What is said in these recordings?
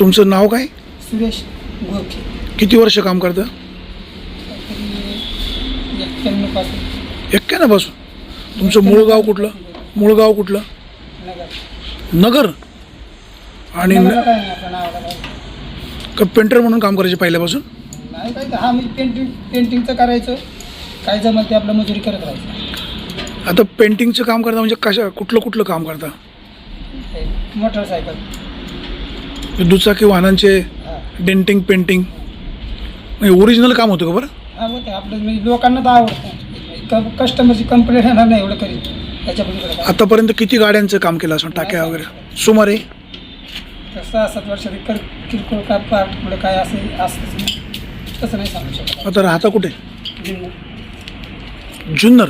तुमचं नाव काय? सुरेश किती वर्ष काम करतं? तरी एक्क्याण्णवपासून? एक्क्याण्णवपासून तुमचं मूळ गाव कुठलं? मूळ गाव कुठलं? नगर. नगर? आणि न- काय नाही का पेंटर म्हणून काम करायचे पहिल्यापासून? नाही काय तर हा मी पेंटिंग पेंटिंगचं करायचं. काय जमल ते आपलं मजुरी करत राहायचं. आता पेंटिंगचं काम करता म्हणजे कशा कुठलं कुठलं काम करता? हे मोटरसायकल दुचाकी वाहनांचे डेंटिंग पेंटिंग म्हणजे ओरिजिनल काम होतं का बरं? हा आपलं म्हणजे लोकांना तर आवडतं. कस्टमरची कंप्लेंट येणार नाही एवढं करीत त्याच्या पलीकडे काय? आतापर्यंत किती गाड्यांचं काम केलं असं टाक्या वगैरे? सुमारे? तर सहा सात वर्षात कर किरकोळ काय पार्ट पुढं काय असं असतंच नाही. तसं नाही सांगू शकत. आता राहता कुठे. जुन्नर.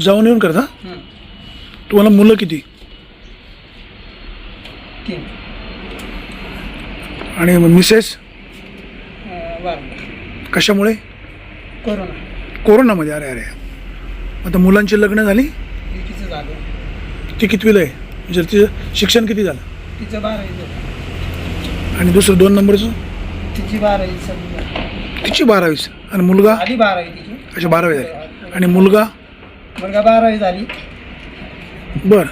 जाऊन येऊन करता? हं. तुम्हाला मुलं किती? तीन. आणि मिसेस? कशामुळे? कोरोना. कोरोनामध्ये. अरे अरे. आता मुलांची लग्न झाली? तिचं झालं. ती कितवीला आहे म्हणजे तिचं शिक्षण किती झालं? तिचं बारावी झालं. आणि दुसरं दोन नंबरचं? तिची बारावी सध्या तिची बारावीच आणि मुलगा? आधी बारावी तिची. अच्छा बारावी झाली. आणि मुलगा? मुलगा बारावी झाली. बरं.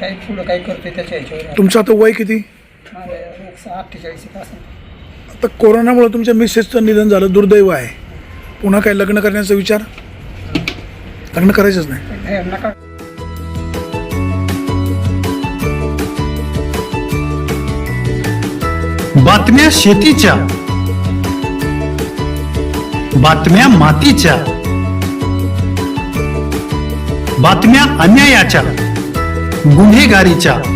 काही पुढं काय करतोय त्याच्या ह्याच्यावर तुमचं आता वय किती? माझं एक अठ्ठेचाळीस एक असं आता कोरोनामुळे तुमच्या मिसेसचं निधन झालं दुर्दैव आहे. पुन्हा काय लग्न करण्याचा विचार? लग्न करायचंच नाही. हे नका बातम्या शेतीच्या. बातम्या मातीच्या. बातम्या अन्यायाच्या. गुन्हेगारीच्या.